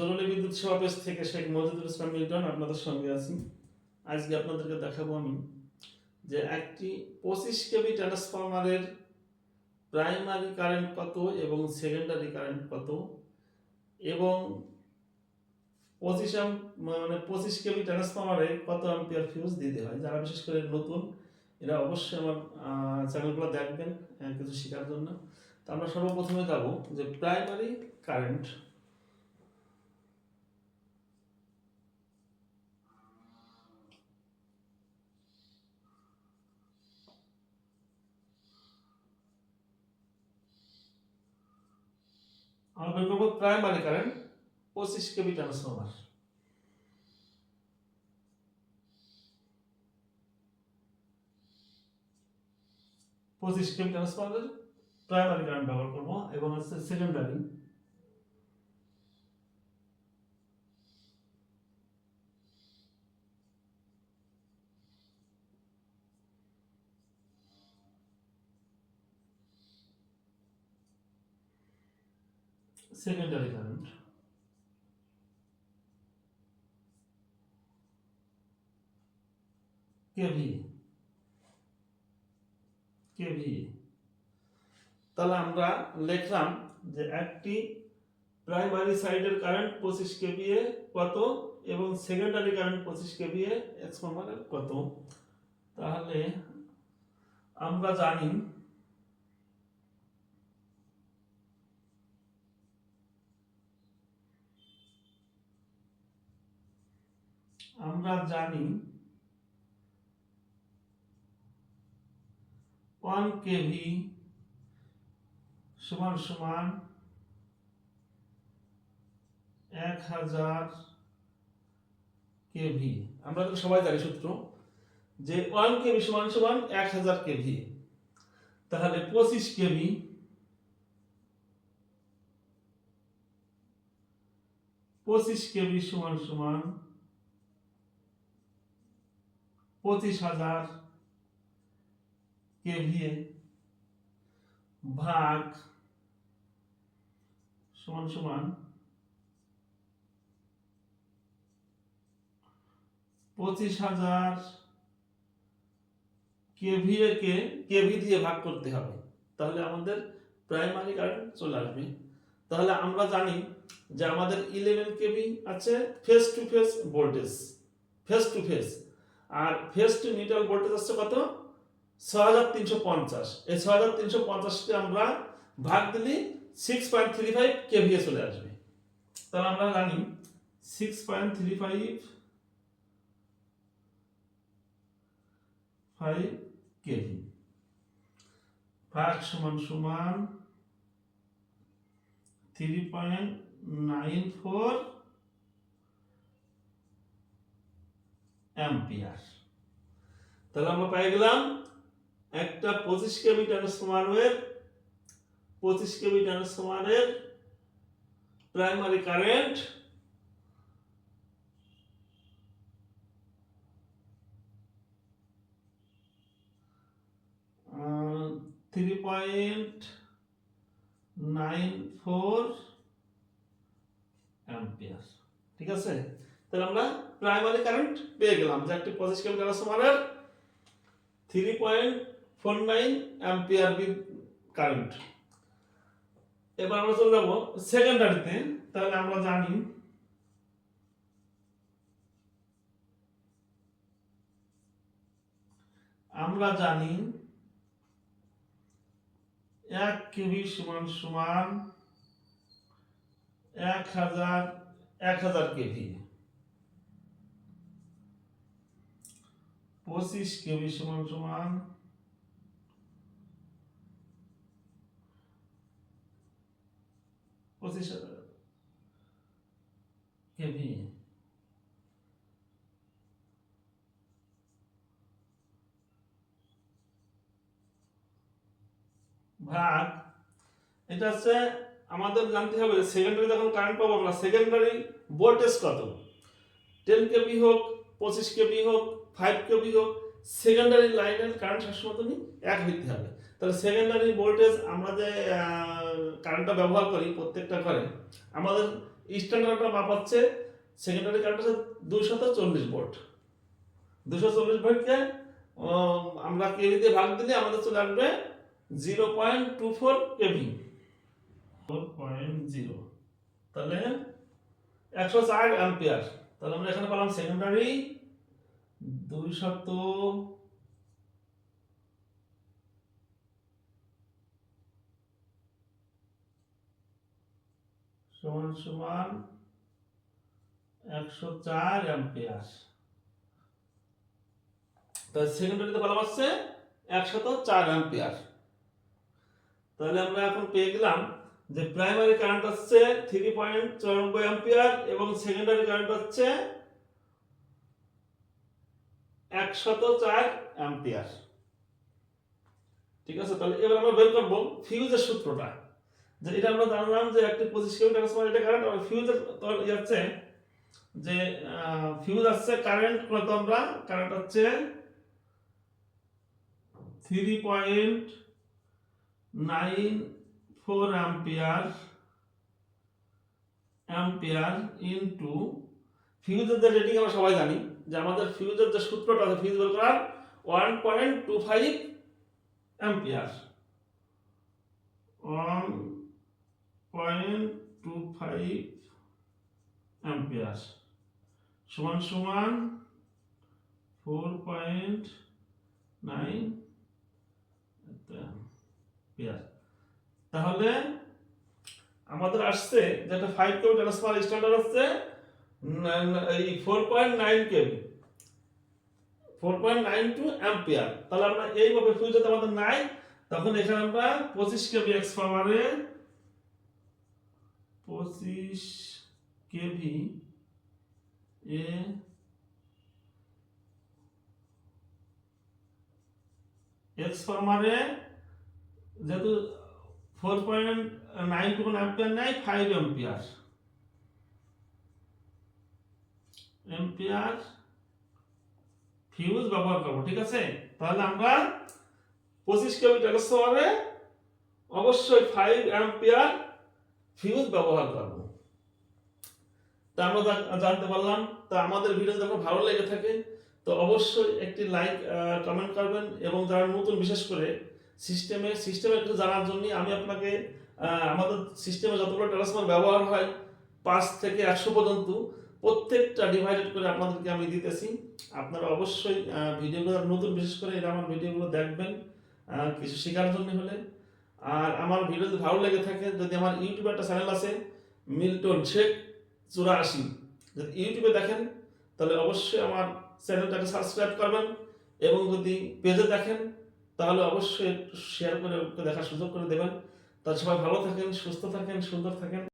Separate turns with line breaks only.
জরুরি বিদ্যুৎ সেবা থেকে শেখ মজিদুল ইসলাম মিল্টন আপনাদের সঙ্গে আছি। আজকে আপনাদেরকে দেখাবো আমি যে একটি পঁচিশ কেবি ট্রান্সফরমারের প্রাইমারি কারেন্ট কত এবং সেকেন্ডারি কারেন্ট কত এবং পঁচিশ মানে পঁচিশ কেবি ট্রান্সফরমারে কত অ্যাম্পিয়ার ফিউজ দিতে হয়? যারা বিশেষ করে নতুন, এরা অবশ্যই আমার চ্যানেলগুলো দেখবেন কিছু শেখার জন্য। তো আমরা সর্বপ্রথমে যাব যে প্রাইমারি কারেন্ট আমরা বের করব প্রাইমারি কারেন্ট পঁচিশ কেবি ট্রান্সফরমার। পঁচিশ কেবি ট্রান্সফরমারের প্রাইমারি কারেন্ট ব্যবহার করব এবং হচ্ছে secondary secondary current. KV KV তাহলে আমরা লিখলাম যে একটি প্রাইমারি সাইডের কারেন্ট পঁচিশ কেভিএ কত এবং সেকেন্ডারি কারেন্ট পঁচিশ কেভিএ এক্সফর্মারের কত। তাহলে আমরা জানি আমরা জানি ওয়ান কেভি সমান সমান এক হাজার কেভি। আমরা তো সবাই জানি সূত্র, যে ওয়ান কেভি সমান সমান এক হাজার কেভি, তাহলে পঁচিশ কেভি পঁচিশ কেভি সমান সমান পঁচিশ হাজার কেভিএ ভাগ সমান সমান পঁচিশ হাজার কেভিএ কে কেভি দিয়ে ভাগ করতে হবে। তাহলে আমাদের প্রাইমারি কারেন্ট চলে আসবে। তাহলে আমরা জানি যে আমাদের ইলেভেন কেভি আছে phase to phase voltage phase to phase R phase to neutral voltage আছে কত? ছ হাজার তিনশো পঞ্চাশ। এই ছ হাজার তিনশো পঞ্চাশকে আমরা ভাগ দিলে six point three five KVA চলে আসবে। তাহলে আমরা জানি six point three five five KV ভাগ সমান সমান three point nine four ampere. তাহলে আমরা পাই গেলাম একটা পঁচিশ কেবি ট্রান্সফরমারের পঁচিশ কেবি ট্রান্সফরমারের primary current three point nine four ampere ঠিক আছে? তাহলে আমরা প্রাইমারি কারেন্ট পেয়ে গেলাম, যে একটি পঁচিশ কেবি ট্রান্সফরমারের three point four nine ampere current এবার আমরা চলে যাব সেকেন্ডারিতে তাহলে আমরা জানি আমরা জানি এক কেবি সমান সমান এক হাজার এক হাজার কেভি। পঁচিশ কেবি সমান সমান পঁচিশ কেভি ভাগ এটা হচ্ছে আমাদের জানতে হবে সেকেন্ডারি যখন কারেন্ট পাবো আমরা সেকেন্ডারি ভোল্টেজ কত? টেন কেবি হোক পঁচিশ কেবি হোক ফাইভ কেবি হোক সেকেন্ডারি লাইনের কারেন্ট সবসময় এক হইতে হবে। তাহলে সেকেন্ডারি ভোল্টেজ আমরা যে কারেন্টটা ব্যবহার করি প্রত্যেকটা ঘরে, আমাদের স্ট্যান্ডার্ডটা মাপ হচ্ছে সেকেন্ডারি কারেন্ট হচ্ছে দুইশত চল্লিশ ভোল্ট দুশো চল্লিশ ভোল্টকে আমরা কেভি দিয়ে ভাগ দিলে আমাদের চলে আসবে zero point two four KV. Four point zero তাহলে একশো চার অ্যাম্পিয়ার তাহলে আমরা এখানে পেলাম সেকেন্ডারি দুইশত সমান সমান একশো চার অ্যাম্পিয়ার। তাহলে সেকেন্ডারিতে বলা হচ্ছে একশত চার অ্যাম্পিয়ার। তাহলে আমরা এখন পেয়ে গেলাম যে প্রাইমারি কারেন্ট হচ্ছে থ্রি পয়েন্ট চুরানব্বই অ্যাম্পিয়ার এবং সেকেন্ডারি কারেন্ট হচ্ছে একশত চার অ্যাম্পিয়ার। ঠিক আছে? তাহলে এবার আমরা বের করব ফিউজের সূত্রটা। যে এটা আমরা জানলাম যে একটি পঁচিশ কিলো ট্রান্সফার এটা কারেন্ট আর ফিউজের হচ্ছে যে ফিউজ আসছে কারেন্ট কত আমরা কারেন্ট হচ্ছে three point nine four ampere ampere into ফিউজের rating আমরা সবাই জানি। যে আমাদের ফিউজের যে সূত্রটা আছে ফিউজ বের করার one point two five ampere one point two five ampere সমান সমান ফোর পয়েন্ট নাইন অ্যাম্পিয়ার তাহলে আমাদের আসছে, যেটা ফাইভ কেবি ট্রান্সফার স্ট্যান্ডার্ড হচ্ছে এই four point nine KB four point nine two ampere তাহলে আমরা এইভাবে যদি আমাদের নাই, তখন এখানে আমরা পঁচিশ কেবি এক্সফর্মারে পঁচিশ কেভি এ এক্সফর্মারে যেহেতু four point nine two ampere নেয় ফাইভ এম্পিয়ার এম্পিয়ার ফিউজ ব্যবহার করব, ঠিক আছে? তাহলে আমরা পঁচিশ কেবি ট্রান্সফরমারে অবশ্যই ফাইভ অ্যাম্পিয়ার ফিউজ ব্যবহার করব। তা আমরা জানতে পারলাম, তা আমাদের ভিডিও আপনার ভালো লেগে থাকে, তো অবশ্যই একটি লাইক কমেন্ট করবেন এবং যারা নতুন, বিশেষ করে সিস্টেমে সিস্টেমে একটু জানার জন্য আমি আপনাকে আমাদের সিস্টেমে যতগুলো ট্রান্সফার ব্যবহার হয়, পাঁচ থেকে একশো পর্যন্ত প্রত্যেকটা ডিভাইডেড করে আপনাদেরকে আমি দিতেছি। আপনারা অবশ্যই ভিডিওগুলো নতুন, বিশেষ করে এরা আমার ভিডিওগুলো দেখবেন কিছু শেখার জন্য হলে। আর আমার ভিডিও যদি ভালো লেগে থাকে, যদি আমার ইউটিউবে একটা চ্যানেল আছে, মিল্টন শেখ চুরাশি। যদি ইউটিউবে দেখেন, তাহলে অবশ্যই আমার চ্যানেলটাকে সাবস্ক্রাইব করবেন এবং যদি পেজে দেখেন, তাহলে অবশ্যই একটু শেয়ার করে দেখার সুযোগ করে দেবেন। তাহলে সবাই ভালো থাকেন, সুস্থ থাকেন, সুন্দর থাকেন।